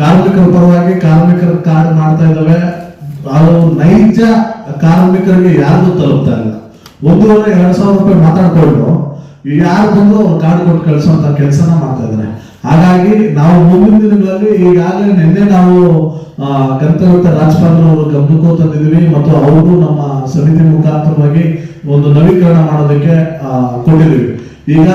ಕಾರ್ಮಿಕರ ಪರವಾಗಿ ಕಾರ್ಮಿಕರ ಕಾರ್ಡ್ ಮಾಡ್ತಾ ಇದ್ದಾವೆ. ಅದು ನೈಜ ಕಾರ್ಮಿಕರಿಗೆ ಯಾರಿಗೂ ತಲುಪ್ತಾ ಇಲ್ಲ. ಒಂದೂವರೆ ಎರಡ್ ಸಾವಿರ ರೂಪಾಯಿ ಮಾತಾಡ್ಕೊಂಡು ಯಾರು ಬಂದು ಅವ್ರು ಕಾರ್ಡ್ ಕೊಟ್ಟು ಕಳಿಸುವಂತ ಕೆಲಸನ ಮಾಡ್ತಾ ಇದ್ದಾರೆ ಹಾಗಾಗಿ ನಾವು ಮುಂದಿನ ದಿನಗಳಲ್ಲಿ ಈಗಾಗಲೇ ನಿನ್ನೆ ನಾವು ಗಂತವ್ಯ ರಾಜ್ಪಾಲ್ ಅವರು ಗಮನಕ್ಕೂ ತಂದಿದ್ವಿ ಮತ್ತು ಅವರು ನಮ್ಮ ಸಮಿತಿ ಮುಖಾಂತರವಾಗಿ ಒಂದು ನವೀಕರಣ ಮಾಡೋದಕ್ಕೆ ಕೊಟ್ಟಿದ್ದೀವಿ. ಈಗ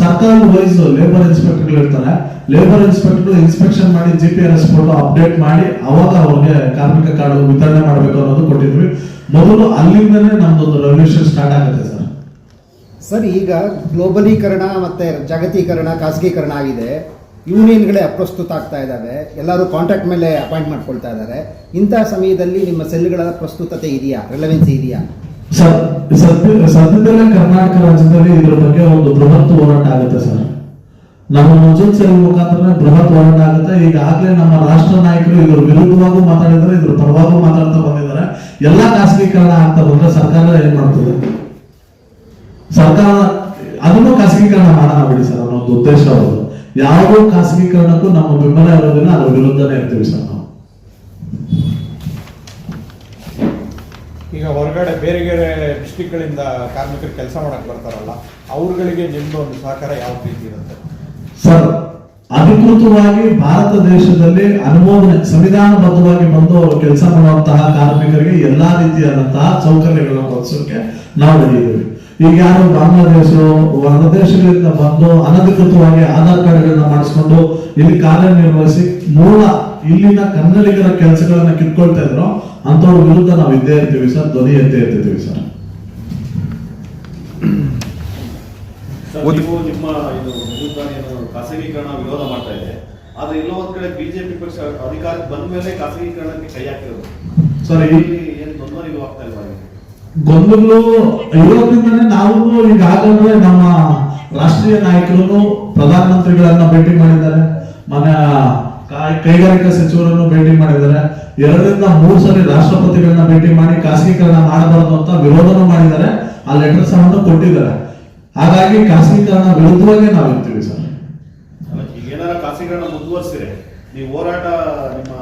ಸರ್ಕಾರ ವೈಸ್ ಲೇಬರ್ ಇನ್ಸ್ಪೆಕ್ಟರ್ಗಳು ಇರ್ತಾರೆ. ಲೇಬರ್ ಇನ್ಸ್ಪೆಕ್ಟರ್ ಇನ್ಸ್ಪೆಕ್ಷನ್ ಮಾಡಿ G P R S photo update ಮಾಡಿ, ಅವಾಗ ಅವ್ರಿಗೆ ಕಾರ್ಮಿಕ ಕಾರ್ಡ್ ವಿತರಣೆ ಮಾಡಬೇಕು ಅನ್ನೋದು ಕೊಟ್ಟಿದ್ವಿ. ಮೊದಲು ಅಲ್ಲಿಂದನೇ ನಮ್ದೊಂದು ರೆವಲ್ಯೂಷನ್ ಸ್ಟಾರ್ಟ್ ಆಗುತ್ತೆ ಸರ್. ಸರ್, ಈಗ ಗ್ಲೋಬಲೀಕರಣ ಮತ್ತೆ ಜಾಗತೀಕರಣ, ಖಾಸಗೀಕರಣ ಆಗಿದೆ. ಯೂನಿಯನ್ಗಳೇ ಅಪ್ರಸ್ತುತ ಆಗ್ತಾ ಇದ್ದಾವೆ. ಎಲ್ಲರೂ ಕಾಂಟ್ರಾಕ್ಟ್ ಮೇಲೆ ಅಪಾಯಿಂಟ್ ಮಾಡ್ಕೊಳ್ತಾ ಇದ್ದಾರೆ. ಇಂತಹ ಸಮಯದಲ್ಲಿ ನಿಮ್ಮ ಸೆಲ್ಗಳ ಪ್ರಸ್ತುತತೆ ಇದೆಯಾ? ರೆಲೆವೆನ್ಸಿ ಇದೆಯಾ? ಸದ್ಯ, ಸದ್ಯದಲ್ಲೇ ಕರ್ನಾಟಕ ರಾಜ್ಯದಲ್ಲಿ ಇದರ ಬಗ್ಗೆ ಒಂದು ಬೃಹತ್ ಹೋರಾಟ ಆಗುತ್ತೆ ಸರ್. ನಮ್ಮ ಮುಂಜೂನ್ ಸೇವೆ ಮುಖಾಂತರ ಬೃಹತ್ ಹೋರಾಟ ಆಗುತ್ತೆ. ಈಗಾಗಲೇ ನಮ್ಮ ರಾಷ್ಟ್ರ ನಾಯಕರು ಇದ್ರ ವಿರುದ್ಧವಾಗೂ ಮಾತಾಡಿದ್ದಾರೆ, ಇದ್ರ ಪರವಾಗೂ ಮಾತಾಡ್ತಾ ಬಂದಿದ್ದಾರೆ. ಎಲ್ಲಾ ಖಾಸಗೀಕರಣ ಆಗ್ತಾ ಬಂದ್ರೆ ಸರ್ಕಾರ ಏನ್ ಮಾಡ್ತದೆ? ಸರ್ಕಾರ, ಅದನ್ನು ಖಾಸಗೀಕರಣ ಮಾಡೋಣ ಬಿಡಿ ಸರ್ ಅನ್ನೋ ಒಂದು ಉದ್ದೇಶ ಅವರು ಯಾವುದೋ ಖಾಸಗೀಕರಣಕ್ಕೂ ನಮ್ಮ ಬೆಂಬಲ ಇರೋದಿಲ್ಲ ಅದ್ರ ವಿರುದ್ಧನೇ ಇರ್ತೀವಿ ಸರ್ ನಾವು. ಈಗ ಹೊರಗಡೆ ಬೇರೆ ಬೇರೆ ಡಿಸ್ಟಿಕ್ಗಳಿಂದ ಕಾರ್ಮಿಕರು ಕೆಲಸ ಮಾಡಕ್ ಬರ್ತಾರಲ್ಲ, ಅವ್ರಗಳಿಗೆ ನಿಮ್ದು ಒಂದು ಸಹಕಾರ ಯಾವ ರೀತಿ ಇರುತ್ತೆ? ಸರ್, ಅಧಿಕೃತವಾಗಿ ಭಾರತ ದೇಶದಲ್ಲಿ ಅನುಮೋದನೆ, ಸಂವಿಧಾನಬದ್ಧವಾಗಿ ಬಂದು ಕೆಲಸ ಮಾಡುವಂತಹ ಕಾರ್ಮಿಕರಿಗೆ ಎಲ್ಲಾ ರೀತಿಯಾದಂತಹ ಸೌಕರ್ಯಗಳನ್ನ ಒದಗಿಸೋಕೆ ನಾವು ನಡೆಯಿದ್ದೇವೆ ಈಗ ಯಾರು ಬಾಂಗ್ಲಾದೇಶ ಹೊರದೇಶಗಳಿಂದ ಬಂದು ಅನಧಿಕೃತವಾಗಿ ಆಧಾರ್ ಕಾರ್ಡ್ಗಳನ್ನ ಮಾಡಿಸ್ಕೊಂಡು ಇಲ್ಲಿ ಕಾರ್ಯನಿರ್ವಹಿಸಿ ಮೂಲ ಇಲ್ಲಿನ ಕನ್ನಡಿಗರ ಕೆಲಸಗಳನ್ನ ಕಿತ್ಕೊಳ್ತಾ ಇದ್ರು ಅಂತವ್ರ ವಿರುದ್ಧ ನಾವು ಇದ್ದೇ ಇರ್ತೀವಿ ಸರ್ ಧ್ವನಿ ಎತ್ತೇ ಇರ್ತೀವಿ ಸರ್. ನಿಮ್ಮ ಇದು ಖಾಸಗೀಕರಣ ವಿರೋಧ ಮಾಡ್ತಾ ಇದೆ. ಆದ್ರೆ ಎಲ್ಲೋ ಒಂದ್ ಕಡೆ ಬಿಜೆಪಿ ಪಕ್ಷ ಅಧಿಕಾರಕ್ಕೆ ಬಂದ ಮೇಲೆ ಖಾಸಗೀಕರಣಕ್ಕೆ ಕೈ ಹಾಕಿರೋದು. ಸರ್ ಇಲ್ಲಿ ಏನು ಗೊಂದಲ ನೀವು ಆಗ್ತಾ ಈಗ? ಗೊಂದಲು ಇರೋದ್ರಿಂದನೇ ನಾವು ಈಗಾಗಲೇ ನಮ್ಮ ರಾಷ್ಟ್ರೀಯ ನಾಯಕರು ಪ್ರಧಾನಮಂತ್ರಿಗಳನ್ನ ಭೇಟಿ ಮಾಡಿದ್ದಾರೆ. ಮನೆ ಕೈಗಾರಿಕಾ ಸಚಿವರನ್ನು ಭೇಟಿ ಮಾಡಿದ್ದಾರೆ. ಎರಡರಿಂದ ಮೂರು ಸರಿ ರಾಷ್ಟ್ರಪತಿಗಳನ್ನ ಭೇಟಿ ಮಾಡಿ ಖಾಸಗೀಕರಣ ಮಾಡಬಾರದು ಅಂತ ವಿರೋಧನೂ ಮಾಡಿದ್ದಾರೆ. ಆ ಲೆಟರ್ ಸಹ ಕೊಟ್ಟಿದ್ದಾರೆ. ಹಾಗಾಗಿ ಖಾಸಗೀಕರಣ ವಿರುದ್ಧವಾಗಿ ನಾವು ಇರ್ತೀವಿ ಸರ್. ಏನಾರ ಖಾಸಗೀಕರಣ ಮುಂದುವರಿಸಿದ್ರೆ ನೀವು ಹೋರಾಟ ನಿಮ್ಮ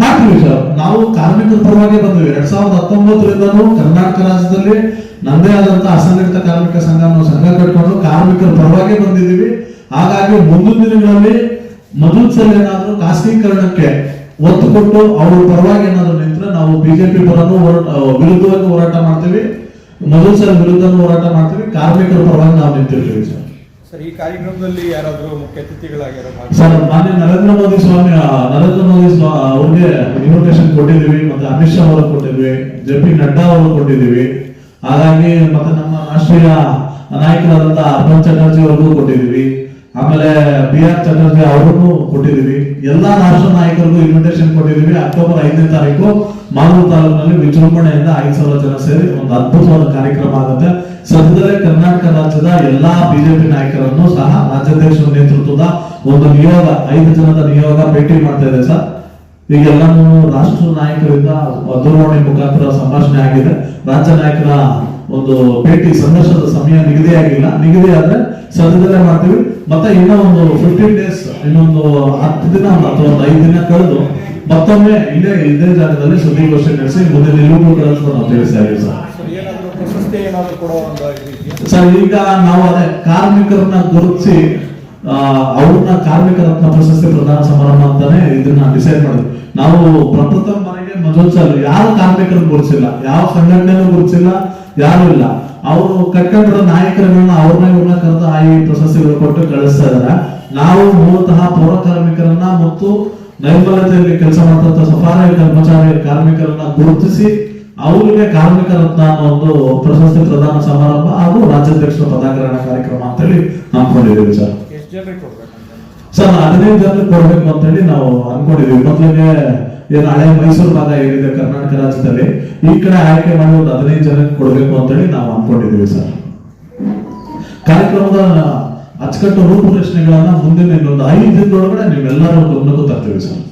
ಮಾಡ್ತೀವಿ ಸರ್. ನಾವು ಕಾರ್ಮಿಕರ ಪರವಾಗಿ ಬಂದ್ವಿ ಎರಡ್ ಸಾವಿರದ ಹತ್ತೊಂಬತ್ತರಿಂದನೂ ಕರ್ನಾಟಕ ರಾಜ್ಯದಲ್ಲಿ ನಮ್ಮದೇ ಆದಂತ ಅಸಂಘಟಿತ ಕಾರ್ಮಿಕ ಸಂಘ ಸಂಘ ಕಟ್ಕೊಂಡು ಕಾರ್ಮಿಕರ ಪರವಾಗಿ ಬಂದಿದ್ದೀವಿ. ಹಾಗಾಗಿ ಮುಂದಿನ ದಿನಗಳಲ್ಲಿ ಮೊದಲ ಸಲ ಏನಾದ್ರೂ ಖಾಸಗೀಕರಣಕ್ಕೆ ಒತ್ತು ಕೊಟ್ಟು ಅವ್ರ ಪರವಾಗಿ ಏನಾದ್ರು ನಿಂತ್ರೆ ನಾವು ಬಿಜೆಪಿ ಪರನು ವಿರುದ್ಧವಾಗಿ ಹೋರಾಟ ಮಾಡ್ತೀವಿ. ಮೊದಲ ಸಲ ವಿರುದ್ಧ ಹೋರಾಟ ಮಾಡ್ತೀವಿ. ಕಾರ್ಮಿಕರ ಪರವಾಗಿ ನಾವು ನಿಂತಿರ್ತೀವಿ ಸರ್. ಸರ್ ಈ ಕಾರ್ಯಕ್ರಮದಲ್ಲಿ ಯಾರಾದರೂ ಮುಖ್ಯ ಅತಿಥಿಗಳಾಗಿರೋ ಸರ್ ಮಾನ್ಯ ನರೇಂದ್ರ ಮೋದಿ ಸ್ವಾಮಿ ನರೇಂದ್ರ ಮೋದಿ ಅವ್ರಿಗೆ ಇನ್ವಿಟೇಷನ್ ಕೊಟ್ಟಿದ್ದೀವಿ. ಮತ್ತೆ ಅಮಿತ್ ಶಾ ಅವರು ಕೊಟ್ಟಿದ್ವಿ ಜೆ ಪಿ ನಡ್ಡಾ ಅವರು ಕೊಟ್ಟಿದ್ದೀವಿ. ಹಾಗಾಗಿ ಮತ್ತೆ ನಮ್ಮ ರಾಷ್ಟ್ರೀಯ ನಾಯಕರಾದಂತ ಅರ್ಪಣ್ ಚಟರ್ಜಿ ಅವ್ರಿಗೂ ಕೊಟ್ಟಿದ್ದೀವಿ. ಆಮೇಲೆ ಬಿ ಆರ್ ಚಟರ್ಜಿ ಅವ್ರಿಗೂ ಕೊಟ್ಟಿದ್ದೀವಿ. ಎಲ್ಲ ರಾಷ್ಟ್ರ ನಾಯಕರಿಗೂ ಇನ್ವಿಟೇಷನ್ ಕೊಟ್ಟಿದ್ದೀವಿ. ಅಕ್ಟೋಬರ್ ಐದನೇ ತಾರೀಕು ಮಾಲೂರು ತಾಲೂಕಿನಲ್ಲಿ ವಿಜೃಂಭಣೆಯಿಂದ ಐದು ಸಾವಿರ ಜನ ಸೇರಿ ಒಂದು ಅದ್ಭುತವಾದ ಕಾರ್ಯಕ್ರಮ ಆಗುತ್ತೆ. ಸದ್ಯದಲ್ಲೇ ಕರ್ನಾಟಕ ರಾಜ್ಯದ ಎಲ್ಲಾ ಬಿಜೆಪಿ ನಾಯಕರನ್ನು ಸಹ ರಾಜ್ಯಾಧ್ಯಕ್ಷರ ನೇತೃತ್ವದ ಒಂದು ನಿಯೋಗ, ಐದು ಜನದ ನಿಯೋಗ ಭೇಟಿ ಮಾಡ್ತಾ ಇದೆ ಸರ್. ಈಗೆಲ್ಲಾನು ರಾಷ್ಟ್ರ ನಾಯಕರಿಂದ ದೂರವಾಣಿ ಮುಖಾಂತರ ಸಂಭಾಷಣೆ ಆಗಿದೆ. ರಾಜ್ಯ ನಾಯಕರ ಒಂದು ಭೇಟಿ ಸಂದರ್ಶನದ ಸಮಯ ನಿಗದಿ ಆಗಿಲ್ಲ. ನಿಗದಿ ಆದ್ರೆ ಸದ್ಯದಲ್ಲೇ ಮಾಡ್ತೀವಿ. ಮತ್ತೆ ಇನ್ನೂ ಒಂದು ಫಿಫ್ಟೀನ್ ಡೇಸ್ ಇನ್ನೊಂದು ಹತ್ತು ದಿನ ಅಥವಾ ಒಂದು ಐದು ದಿನ ಕಳೆದು ಮತ್ತೊಮ್ಮೆ ಇಲ್ಲೇ ಇದೇ ಜಾಗದಲ್ಲಿ ಸುದ್ದಿಗೋಷ್ಠಿ ನಡೆಸಿ ಮುಂದಿನ ನಿಲುವುಗಳನ್ನು ನಾವು ತಿಳಿಸ್ತಾ ಇದ್ದೀವಿ ಸರ್ ಕೊಡೋ ಸರ್ ಈಗ ನಾವು ಅದೇ ಕಾರ್ಮಿಕರನ್ನ ಗುರುತಿಸಿ ಅವ್ರನ್ನ ಕಾರ್ಮಿಕ ರತ್ನ ಪ್ರಶಸ್ತಿ ಪ್ರದಾನ ಸಮಾರಂಭ ಅಂತಾನೆ ಇದನ್ನ ಡಿಸೈಡ್ ಮಾಡಿದ್ವಿ ನಾವು ಪ್ರಪ್ರಥಮ ಮನೆಗೆ ಮಧೋತ್ಸವ ಯಾರು ಕಾರ್ಮಿಕರನ್ನು ಗುರುತಿಸಿಲ್ಲ, ಯಾವ ಸಂಘಟನೆಯನ್ನು ಗುರುತಿಸಿಲ್ಲ, ಯಾರು ಇಲ್ಲ. ಅವರು ಕಟ್ಕೊಂಡಿರೋ ನಾಯಕರನ್ನ ಅವ್ರನ್ನ ಇವ್ರನ್ನ ಕರೆದು ಆ ಈ ಪ್ರಶಸ್ತಿಗಳು ಕೊಟ್ಟು ಕಳಿಸ್ತಾ ಇದಾರೆ. ನಾವು ಮೂಲತಃ ಪೌರ ಕಾರ್ಮಿಕರನ್ನ ಮತ್ತು ನೈರ್ಮಲ್ಯತೆಯಲ್ಲಿ ಕೆಲಸ ಮಾಡ್ತಂತ ಸಫಾರಿ ಕರ್ಮಚಾರಿ ಕಾರ್ಮಿಕರನ್ನ ಗುರುತಿಸಿ ಅವರಿಗೆ ಕಾರ್ಮಿಕ ರತ್ನ ಅನ್ನೋ ಒಂದು ಪ್ರಶಸ್ತಿ ಪ್ರದಾನ ಸಮಾರಂಭ ಹಾಗೂ ರಾಜ್ಯಾಧ್ಯಕ್ಷರ ಪದಾಗ್ರಹಣ ಕಾರ್ಯಕ್ರಮ ಅಂತೇಳಿ ಹಮ್ಮಿಕೊಂಡಿದ್ದೀವಿ ಸರ್. ಸರ್ ಹದಿನೈದು ಜನರಿಗೆ ಕೊಡ್ಬೇಕು ಅಂತೇಳಿ ನಾವು ಅನ್ಕೊಂಡಿದೀವಿ. ಮೊದಲಿಗೆ ಏನು ಹಳೆ ಮೈಸೂರು ಭಾಗ ಏನಿದೆ ಕರ್ನಾಟಕ ರಾಜ್ಯದಲ್ಲಿ, ಈ ಕಡೆ ಆಯ್ಕೆ ಮಾಡಿ ಒಂದು ಹದಿನೈದು ಜನಕ್ಕೆ ಕೊಡ್ಬೇಕು ಅಂತೇಳಿ ನಾವು ಅನ್ಕೊಂಡಿದೀವಿ ಸರ್. ಕಾರ್ಯಕ್ರಮದ ಅಚ್ಚುಕಟ್ಟು ರೂಪುರೇಷಣೆಗಳನ್ನ ಮುಂದಿನ ಇನ್ನೊಂದು ಐದು ದಿನದೊಳಗಡೆ ನೀವೆಲ್ಲರೂ ಗಮನಕ್ಕೂ ತರ್ತೀವಿ ಸರ್.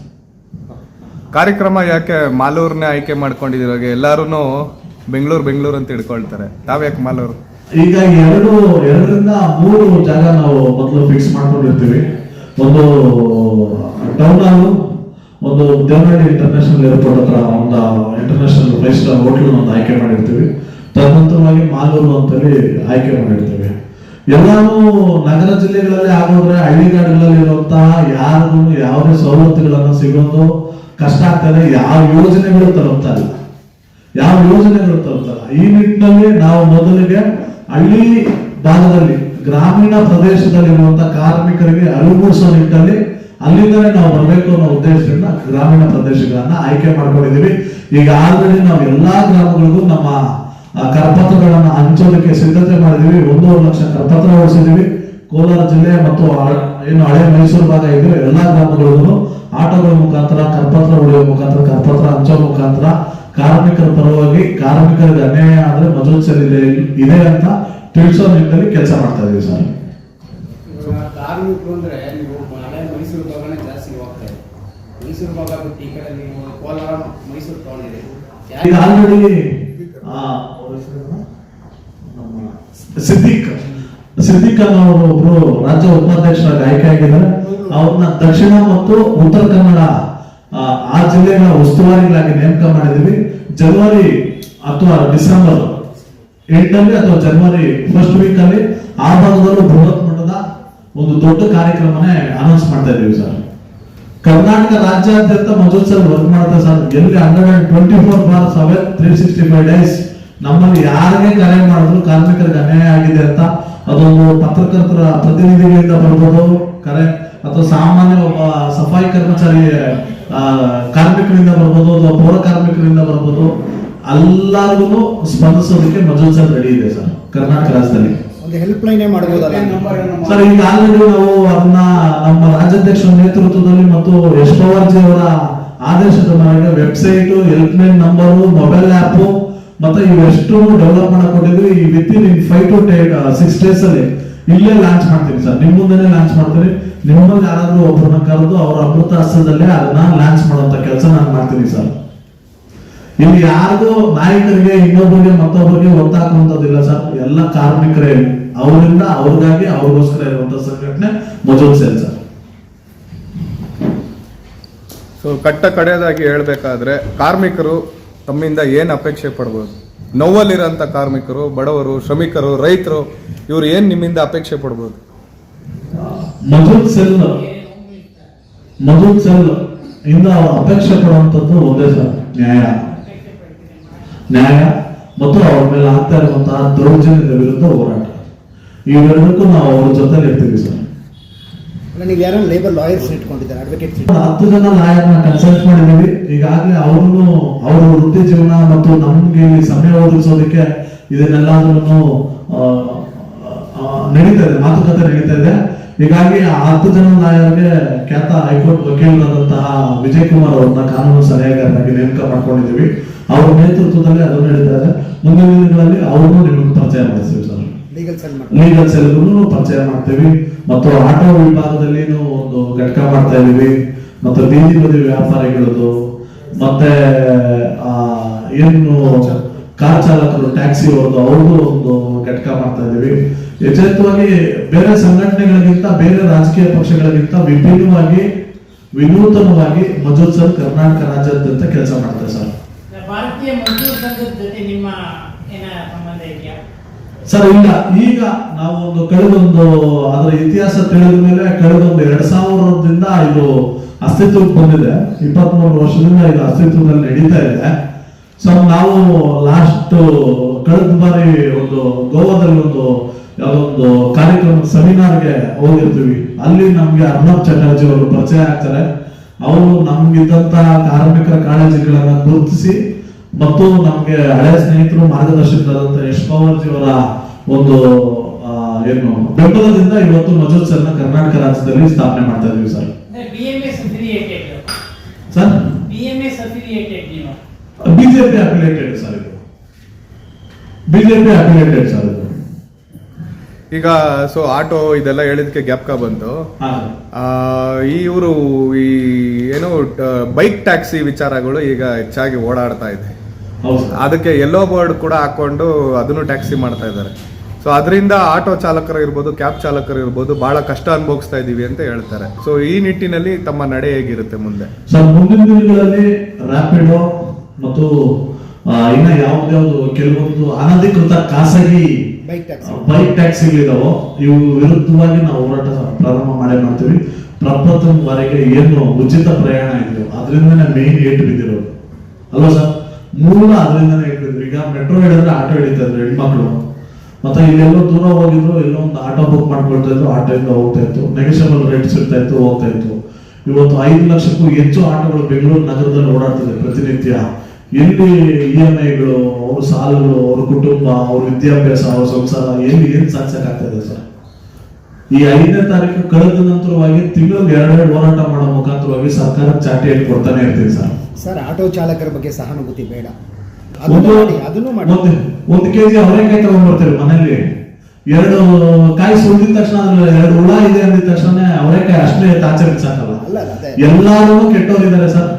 ಕಾರ್ಯಕ್ರಮ ಯಾಕೆ ಮಾಲೂರ್ನೇ ಆಯ್ಕೆ ಮಾಡ್ಕೊಂಡಿದ್ದೀರ ಎಲ್ಲಾರು ಬೆಂಗಳೂರು ಬೆಂಗಳೂರು ಅಂತ ಇಡ್ಕೊಳ್ತಾರೆ ತಾವ್ಯಾಕೆ ಮಾಲೂರು? ಈಗ ಎರಡು, ಎರಡರಿಂದ ಮೂರು ಜಾಗ ನಾವು ಮೊದಲು ಫಿಕ್ಸ್ ಮಾಡ್ಕೊಂಡಿರ್ತೀವಿ. ಒಂದು ಟೌನ್ ಹಾಲು ಒಂದು ದೇವನಹಳ್ಳಿ ಇಂಟರ್ನ್ಯಾಷನಲ್ ಏರ್ಪೋರ್ಟ್ ಹತ್ರ ಒಂದು ಇಂಟರ್ನ್ಯಾಷನಲ್ ಫೈವ್ ಸ್ಟಾರ್ ಹೋಟ್ಲ್ ಒಂದು ಆಯ್ಕೆ ಮಾಡಿರ್ತೀವಿ. ತದನಂತರವಾಗಿ ಮಾಲೂರು ಅಂತೇಳಿ ಆಯ್ಕೆ ಮಾಡಿರ್ತೀವಿ. ಎಲ್ಲಾನು ನಗರ ಜಿಲ್ಲೆಗಳಲ್ಲಿ ಆಗೋದ್ರೆ ಹಳ್ಳಿಗಾಡುಗಳಲ್ಲಿ ಇರುವಂತಹ ಯಾರು ಯಾವುದೇ ಸವಲತ್ತುಗಳನ್ನು ಸಿಗೋದು ಕಷ್ಟ ಆಗ್ತದೆ ಯಾವ ಯೋಜನೆಗಳು ತಲುಪ್ತಾ ಯಾವ ಯೋಜನೆಗಳು ತಲುಪ್ತಲ್ಲ ಈ ನಿಟ್ಟಿನಲ್ಲಿ ನಾವು ಮೊದಲಿಗೆ ಹಳ್ಳಿ ಭಾಗದಲ್ಲಿ, ಗ್ರಾಮೀಣ ಪ್ರದೇಶದಲ್ಲಿರುವಂತಹ ಕಾರ್ಮಿಕರಿಗೆ ಅರಿವು ನಿಟ್ಟಲ್ಲಿ ಅಲ್ಲಿಂದಲೇ ನಾವು ಬರಬೇಕು ಅನ್ನೋ ಉದ್ದೇಶದಿಂದ ಗ್ರಾಮೀಣ ಪ್ರದೇಶಗಳನ್ನ ಆಯ್ಕೆ ಮಾಡ್ಕೊಂಡಿದ್ದೀವಿ. ಈಗ ಆಲ್ರೆಡಿ ನಾವು ಎಲ್ಲಾ ಗ್ರಾಮಗಳಿಗೂ ನಮ್ಮ ಕರ್ಪತ್ರಗಳನ್ನು ಕರಪತ್ರಗಳನ್ನ ಹಂಚೋದಕ್ಕೆ ಸಿದ್ಧತೆ ಮಾಡಿದೀವಿ ಒಂದೂವರೆ ಲಕ್ಷ ಕರಪತ್ರ ಹೊಡಿಸಿದೀವಿ ಕೋಲಾರ ಜಿಲ್ಲೆ ಮತ್ತು ಏನು ಹಳೆ ಮೈಸೂರು ಭಾಗ ಇದ್ರೆ ಎಲ್ಲಾ ಗ್ರಾಮಗಳಿಗೂ ಆಟೋಗಳ ಮುಖಾಂತರ, ಕರಪತ್ರ ಉಳಿಯೋ ಮುಖಾಂತರ, ಕರಪತ್ರ ಹಂಚೋ ಮುಖಾಂತರ ಕಾರ್ಮಿಕರ ಪರವಾಗಿ ಕಾರ್ಮಿಕರಿಗೆ ಅನ್ಯಾಯ ಆದ್ರೆ ಮೊದಲು ಸರಿದೆ ಇದೆ ಇದೆ ಅಂತ ತಿಳಿಸೋ ನಿಟ್ಟಿನಲ್ಲಿ ಕೆಲಸ ಮಾಡ್ತಾ ಇದೀವಿ ಸರ್. ಇವಾಗ ಕಾರ್ಮಿಕರು ಅಂದ್ರೆ ನೀವು ಹಳೆ ಮೈಸೂರು ಭಾಗನೇ ಜಾಸ್ತಿ ಹೋಗ್ತಾ ಇದೆ. ಮೈಸೂರು ಭಾಗ ಬಿಟ್ಟು ಈ ಕಡೆ ನೀವು ಕೋಲಾರ ಮೈಸೂರು ತಗೊಂಡಿದ್ದೀರಿ ಈಗ ಆಲ್ರೆಡಿ ಸಿದ್ದಿಕ್ ಸಿದ್ದಿಕ್ ಅನ್ನೋರು ಒಬ್ರು ರಾಜ್ಯ ಉಪಾಧ್ಯಕ್ಷರಾಗಿ ಆಯ್ಕೆ ಆಗಿದ್ದಾರೆ. ಅವ್ರನ್ನ ದಕ್ಷಿಣ ಮತ್ತು ಉತ್ತರ ಕನ್ನಡ ಆ, ಜಿಲ್ಲೆಗಳ ಉಸ್ತುವಾರಿಗಳಾಗಿ ನೇಮಕ ಮಾಡಿದೀವಿ ಜನವರಿ ಅಥವಾ ಡಿಸೆಂಬರ್ ಎಂಟಲ್ಲಿ ಅಥವಾ ಜನವರಿ ಫಸ್ಟ್ ವೀಕ್ ಅಲ್ಲಿ ಆ ಭಾಗದಲ್ಲೂ ಬೃಹತ್ ಮಟ್ಟದ ಒಂದು ದೊಡ್ಡ ಕಾರ್ಯಕ್ರಮನೇ ಅನೌನ್ಸ್ ಮಾಡ್ತಾ ಇದೀವಿ ಸರ್. ಕರ್ನಾಟಕ ರಾಜ್ಯಾದ್ಯಂತ ಮಜೂದ್ ಸರ್ ವರ್ಕ್ ಮಾಡ್ತಾ ಸರ್. ಎಲ್ಲಿ hundred and twenty four bar seven three sixty five days ನಮ್ಮಲ್ಲಿ ಯಾರಿಗೆ ಕರೆ ಮಾಡಿದ್ರು ಕಾರ್ಮಿಕರಿಗೆ ಅನ್ಯಾಯ ಆಗಿದೆ ಅಂತ ಅದೊಂದು ಪತ್ರಕರ್ತರ ಪ್ರತಿನಿಧಿಗಳಿಂದ ಬರ್ಬೋದು. ಕರೆ ಅಥವಾ ಸಾಮಾನ್ಯ ಒಬ್ಬ ಸಫಾಯಿ ಕರ್ಮಚಾರಿ ಕಾರ್ಮಿಕರಿಂದ ಬರ್ಬೋದು ಅಥವಾ ಪೌರ ಕಾರ್ಮಿಕರಿಂದ ಬರ್ಬೋದು ಎಲ್ಲರಿಗೂ ಸ್ಪಂದಿಸೋದಕ್ಕೆ ಮಜೂರ್ ಸರ್ ರೆಡಿ ಇದೆ ಸರ್ ಕರ್ನಾಟಕ ರಾಜ್ಯದಲ್ಲಿ. ಒಂದು ಹೆಲ್ಪ್ ಲೈನೇ ಮಾಡ್ಬೋದಲ್ಲ? ಸರ್ ಈಗ ಆಲ್ರೆಡಿ ನಾವು ಅದನ್ನ ನಮ್ಮ ರಾಜ್ಯಾಧ್ಯಕ್ಷರ ನೇತೃತ್ವದಲ್ಲಿ ಮತ್ತು ಯಶ್ ಪವಾರ್ ಜಿ ಅವರ ಆದೇಶದ ಮೇರೆಗೆ website help line number mobile app ಮತ್ತೆ ಇವೆಷ್ಟು ಡೆವಲಪ್ ಮಾಡಕ್ ಕೊಟ್ಟಿದ್ವಿ ಈ within five to six days ಅಲ್ಲಿ ಇಲ್ಲೇ ಲಾಂಚ್ ಮಾಡ್ತೀನಿ ಸರ್. ನಿಮ್ಮ ಮುಂದೆ ಲಾಂಚ್ ಮಾಡ್ತೀವಿ. ನಿಮ್ಮಲ್ಲಿ ಯಾರಾದ್ರೂ ಒಬ್ಬರನ್ನ ಕರೆದು ಅವರ ಅಮೃತ ಹಸ್ತದಲ್ಲೇ ಅದನ್ನ ಲಾಂಚ್ ಮಾಡುವಂತ ಕೆಲಸ ನಾನು ಮಾಡ್ತೀನಿ ಸರ್ ಇಲ್ಲಿ ಯಾರಿಗೂ ನಾಯಕರಿಗೆ ಇನ್ನೊಬ್ಬರಿಗೆ ಮತ್ತೊಬ್ಬರಿಗೆ ಒತ್ತಾಕುವಂತದಿಲ್ಲ ಸರ್ ಎಲ್ಲ ಕಾರ್ಮಿಕರೇ ಅವರಿಂದ ಅವ್ರಿಗಾಗಿ ಅವ್ರಿಗೋಸ್ಕರ ಇರುವಂತ ಸಂಘಟನೆ ಮಜೂದ್ ಸೇಲ್ ಸರ್ ಸೊ ಕಟ್ಟ ಕಡೆಯದಾಗಿ ಹೇಳ್ಬೇಕಾದ್ರೆ, ಕಾರ್ಮಿಕರು ತಮ್ಮಿಂದ ಏನು ಅಪೇಕ್ಷೆ ಪಡ್ಬೋದು? ನೋವಲ್ಲಿರೋಂಥ ಕಾರ್ಮಿಕರು, ಬಡವರು, ಶ್ರಮಿಕರು, ರೈತರು, ಇವರು ಏನು ನಿಮ್ಮಿಂದ ಅಪೇಕ್ಷೆ ಪಡ್ಬೋದು? ಮಜೂದ್ ಸೆಲ್ ಮಜೂದ್ ಸೆಲ್ ಇಂದ ಅವರು ಅಪೇಕ್ಷೆ ಪಡುವಂಥದ್ದು ಒಂದೇ ಸರ್ ನ್ಯಾಯ. ನ್ಯಾಯ ಮತ್ತು ಅವ್ರ ಮೇಲೆ ಆಗ್ತಾ ಇರುವಂತಹ ದೌರ್ಜನ್ಯದ ವಿರುದ್ಧ ಹೋರಾಟ. ಇವೆರಡಕ್ಕೂ ನಾವು ಅವ್ರ ಜೊತೆಲಿ ಇರ್ತೀವಿ ಸರ್. ನೀವು ಯಾರೋ ಲೇಬರ್ ಲಾಯರ್ಸ್ ಇಟ್ಕೊಂಡಿದ್ದಾರೆ ಹತ್ತು ಜನ ಲಾಯರ್ನ ಕನ್ಸಲ್ಟ್ ಮಾಡಿದೀವಿ ಈಗಾಗಲೇ ಅವರು ಅವರ ವೃತ್ತಿ ಜೀವನ ಮತ್ತು ನಮ್ಗೆ ಸಮಯ ಒದಗಿಸೋದಕ್ಕೆ ಇದನ್ನೆಲ್ಲದನ್ನು ನಡೀತಾ ಇದೆ ಮಾತುಕತೆ ನಡೀತಾ ಇದೆ. ಹೀಗಾಗಿ ಆ ಹತ್ತು ಜನ ಲಾಯರ್ಗೆ ಖ್ಯಾತ ಹೈಕೋರ್ಟ್ ವಕೀಲರಾದಂತಹ ವಿಜಯ್ ಕುಮಾರ್ ಅವ್ರನ್ನ ಕಾನೂನು ಸಲಹೆಗಾರರಾಗಿ ನೇಮಕ ಮಾಡ್ಕೊಂಡಿದ್ದೀವಿ. ಅವ್ರ ನೇತೃತ್ವದಲ್ಲಿ ಅದು ನಡೀತಾ ಇದೆ. ಮುಂದಿನ ದಿನಗಳಲ್ಲಿ ಅವ್ರನ್ನೂ ನಿಮಗೆ ಪರಿಚಯ ಮಾಡಿಸ್ತೀವಿ ಸರ್. ಲೀಗಲ್ ಸೆಲ್ಗೂ ಪರಿಚಯ ಮಾಡ್ತೀವಿ. ಮತ್ತು ಆಟೋ ವಿಭಾಗದಲ್ಲಿ ಒಂದು ಘಟಕ ಮಾಡ್ತಾ ಇದೀವಿ ಮತ್ತು ಬೀದಿ ಬದಿ ವ್ಯಾಪಾರಿಗಳದ್ದು. ಮತ್ತೆ ಆ, ಏನು ಕಾರ್ ಚಾಲಕರು. ಟ್ಯಾಕ್ಸಿ ಅವ್ರದ್ದು ಅವ್ರದ್ದು ಒಂದು ಘಟಕ ಮಾಡ್ತಾ ಇದೀವಿ ಯಥೇಚ್ಛವಾಗಿ ಬೇರೆ ಸಂಘಟನೆಗಳಿಗಿಂತ ಬೇರೆ ರಾಜಕೀಯ ಪಕ್ಷಗಳಿಗಿಂತ ವಿಭಿನ್ನವಾಗಿ ವಿನೂತನವಾಗಿ ಮಜೂರ್ ಸರ್ ಕರ್ನಾಟಕ ರಾಜ್ಯಾದ್ಯಂತ ಕೆಲಸ ಮಾಡ್ತಾರೆ ಸರ್. ಭಾರತೀಯ ಮಜ್ದೂರ್ ಸಂಘದ ಜೊತೆ ನಿಮ್ಮ ಏನ ಸಂಬಂಧ ಇದೆಯಾ? ಸರ್ ಇಲ್ಲ. ಈಗ ನಾವು ಒಂದು ಕಳೆದೊಂದು ಅದರ ಇತಿಹಾಸ ತಿಳಿದ ಮೇಲೆ ಕಳೆದೊಂದು ಎರಡ್ ಸಾವಿರದಿಂದ ಇದು ಅಸ್ತಿತ್ವಕ್ಕೆ ಬಂದಿದೆ. ಇಪ್ಪತ್ಮೂರು ವರ್ಷದಿಂದ ಇದು ಅಸ್ತಿತ್ವದಲ್ಲಿ ನಡೀತಾ ಇದೆ. ಸೊ ನಾವು ಲಾಸ್ಟ್ ಕಳೆದ ಬಾರಿ ಒಂದು ಗೋವಾದಲ್ಲಿ ಒಂದು ಯಾವ್ದೊಂದು ಕಾರ್ಯಕ್ರಮ ಸೆಮಿನಾರ್ಗೆ ಹೋಗಿರ್ತೀವಿ. ಅಲ್ಲಿ ನಮ್ಗೆ ಅರ್ಣಬ್ ಚಟರ್ಜಿ ಅವರು ಪರಿಚಯ ಆಗ್ತಾರೆ. ಅವರು ನಮ್ಗಿದ್ದಂತ ಕಾರ್ಮಿಕರ ಕಾಳಜಿಗಳನ್ನ ಗುರುತಿಸಿ ಮತ್ತು ನಮ್ಗೆ ಹಳೆ ಸ್ನೇಹಿತರು ಮಾರ್ಗದರ್ಶಕರಾದಂತ ಯಶ್ ಪವಾರ್ಜಿ ಅವರ ಒಂದು ಏನು ಬೆಂಬಲದಿಂದ ಇವತ್ತು ಮಜೂದ್ ಸರ್ನ ಕರ್ನಾಟಕ ರಾಜ್ಯದಲ್ಲಿ ಸ್ಥಾಪನೆ ಮಾಡ್ತಾ ಇದೀವಿ sir. Sir B M S affiliated ನೀವು ಬಿಜೆಪಿ ಅಫಿಲೇಟೆಡ್ ಸರ್ ಇದು. ಬಿಜೆಪಿ ಅಫಿಲೇಟೆಡ್ ಸರ್ ಇದು. ಈಗ ಸೊ ಆಟೋ ಇದೆಲ್ಲ ಹೇಳಿದಕ್ಕೆ ಗ್ಯಾಪ್ಕ ಬಂತು. ಈ ಇವರು ಈ ಏನು ಬೈಕ್ ಟ್ಯಾಕ್ಸಿ ವಿಚಾರಗಳು ಈಗ ಹೆಚ್ಚಾಗಿ ಓಡಾಡ್ತಾ ಇದೆ. ಅದಕ್ಕೆ ಎಲ್ಲೋ ಬೋರ್ಡ್ ಕೂಡ ಹಾಕೊಂಡು ಅದನ್ನು ಟ್ಯಾಕ್ಸಿ ಮಾಡ್ತಾ ಇದ್ದಾರೆ. ಸೊ ಅದರಿಂದ ಆಟೋ ಚಾಲಕರು ಇರ್ಬೋದು ಕ್ಯಾಬ್ ಚಾಲಕರು ಇರ್ಬೋದು ಬಹಳ ಕಷ್ಟ ಅನುಭವಿಸ್ತಾ ಇದೀವಿ ಅಂತ ಹೇಳ್ತಾರೆ. ಸೊ ಈ ನಿಟ್ಟಿನಲ್ಲಿ ತಮ್ಮ ನಡೆ ಹೇಗಿರುತ್ತೆ ಮುಂದೆ? ಸರ್ ಮುಂದಿನ ದಿನಗಳಲ್ಲಿ ರ್ಯಾಪಿಡೋ ಮತ್ತು ಇನ್ನ ಯಾವ್ದ್ಯಾವ್ದು ಕೆಲವೊಂದು ಅನಧಿಕೃತ ಖಾಸಗಿ ಬೈಕ್ ಟ್ಯಾಕ್ಸಿ ಬೈಕ್ ಟ್ಯಾಕ್ಸಿಗಳಿದಾವೋ ಇವು ವಿರುದ್ಧವಾಗಿ ನಾವು ಹೋರಾಟ ಪ್ರಾರಂಭ ಮಾಡೇ ಮಾಡ್ತೀವಿ. ಪ್ರಪ್ರಥಮವರೆಗೆ ಏನು ಉಚಿತ ಪ್ರಯಾಣ ಇದೆಯೋ ಅದರಿಂದನೇ ಮೇನ್ ಏಟ್ ಬಿದ್ದಿರೋದು. ಅಲ್ವಾ ಸರ್? ಮೂಲ ಅದರಿಂದನೇ ಏಟ್ ಬಿದ್ದಿದ್ರು ಈಗ ಮೆಟ್ರೋ ಹೇಳಿದ್ರೆ ಆಟೋ ಹಿಡಿತಾ ಇದ್ರು ಹೆಣ್ಮಕ್ಳು. ಮತ್ತೆ ಇಲ್ಲೆಲ್ಲೋ ದೂರ ಹೋಗಿದ್ರು ಎಲ್ಲೋ ಒಂದು ಆಟೋ ಬುಕ್ ಮಾಡ್ಕೊಳ್ತಾ ಇದ್ರು ಆಟೋಯಿಂದ ಹೋಗ್ತಾ ಇತ್ತು. ನೆಗೆಷಬಲ್ ರೇಟ್ಸ್ ಇರ್ತಾ ಇತ್ತು ಹೋಗ್ತಾ ಇತ್ತು. ಇವತ್ತು ಐದು ಲಕ್ಷಕ್ಕೂ ಹೆಚ್ಚು ಆಟೋಗಳು ಬೆಂಗಳೂರು ನಗರದಲ್ಲಿ ಓಡಾಡ್ತಿದೆ ಪ್ರತಿನಿತ್ಯ. ಎಲ್ಲಿ ಇ ಎಂ ಐಗಳು ಅವ್ರ ಸಾಲಗಳು ಅವ್ರ ಕುಟುಂಬ ಅವ್ರ ವಿದ್ಯಾಭ್ಯಾಸ ಅವ್ರ ಸಂಸಾರ ಎಲ್ಲಿ ಏನ್ ಸಾಧಿಸಕ್ಕಾಗ್ತದೆ ಸರ್? ಈ ಐದನೇ ತಾರೀಕು ಕಳೆದ ನಂತರವಾಗಿ ತಿಂಗಳಿಗೆ ಎರಡೆರಡು ಹೋರಾಟ ಮಾಡೋ ಮುಖಾಂತರವಾಗಿ ಸರ್ಕಾರ ಚಾಟಿ ಹೇಳಿ ಕೊಡ್ತಾನೆ ಇರ್ತೀವಿ ಸರ್. ಸರ್ ಆಟೋ ಚಾಲಕರ ಬಗ್ಗೆ ಸಹಾನುಭೂತಿ ಬೇಡ. ಅದನ್ನು ಒಂದು ಒಂದ್ ಕೆಜಿ ತಗೊಂಡ್ ಅವರೆಕಾಯಿ ತಗೊಂಡ್ಬರ್ತೀವಿ ಮನೇಲಿ ಎರಡು ಕಾಯಿ ಸುಳಿದ ತಕ್ಷಣ ಎರಡು ಹುಳ ಇದೆ ಅಂದಿದ ತಕ್ಷಣ ಅವರೆಕಾಯಿ ಅಷ್ಟೇ ತಾಚರಿಕ್ ಸಾಕಲ್ಲ ಎಲ್ಲಾರು ಕೆಟ್ಟವರಿದ್ದಾರೆ ಸರ್.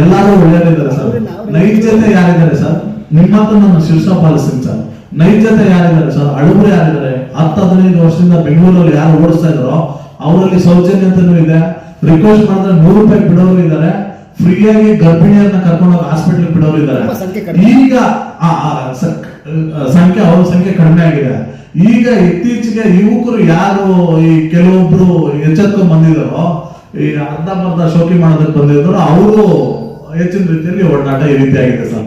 ಎಲ್ಲಾರು ಒಳ್ಳೆಯವರಿದ್ದಾರೆ ಸರ್. ನೈಜತೆ ಯಾರಿದ್ದಾರೆ ಸರ್? ನಿಮ್ಮ ಹತ್ರ ನಾನು ಶಿರ್ಷ ಪಾಲಿಸ್ತೀನಿ ಸರ್ ನೈಜತೆ ಯಾರಿದ್ದಾರೆ ಸರ್? ಅಳುಬರು ಯಾರಿದ್ದಾರೆ? ಹತ್ತು ಹದಿನೈದು ವರ್ಷದಿಂದ ಬೆಂಗಳೂರಲ್ಲಿ ಯಾರು ಓಡಿಸ್ತಾ ಇದಾರೋ ಅವರಲ್ಲಿ ಸೌಜನ್ಯ ಅಂತಾನೂ ಇದೆ. ರಿಕ್ವೆಸ್ಟ್ ಮಾಡಿದ್ರೆ ನೂರು ರೂಪಾಯಿ ಬಿಡೋರು ಇದ್ದಾರೆ. ಫ್ರೀಯಾಗಿ ಗರ್ಭಿಣಿಯರನ್ನ ಕರ್ಕೊಂಡು ಹೋಗಿ ಹಾಸ್ಪಿಟಲ್ ಬಿಡೋರು ಇದ್ದಾರೆ. ಈಗ ಸಂಖ್ಯೆ ಅವ್ರ ಸಂಖ್ಯೆ ಕಡಿಮೆ ಆಗಿದೆ. ಈಗ ಇತ್ತೀಚೆಗೆ ಯುವಕರು ಯಾರು ಈ ಕೆಲವೊಬ್ರು ಎಚ್ಚೆತ್ಕೊಂಡ್ ಬಂದಿದಾರೋ ಈ ಅರ್ಧ ಅರ್ಧಂಬರ್ಧ ಶೋಕಿ ಮಾಡೋದಕ್ಕೆ ಬಂದಿದ್ರು ಅವರು ಹೆಚ್ಚಿನ ರೀತಿಯಲ್ಲಿ ಒಡನಾಟ ಈ ರೀತಿ ಆಗಿದೆ ಸರ್.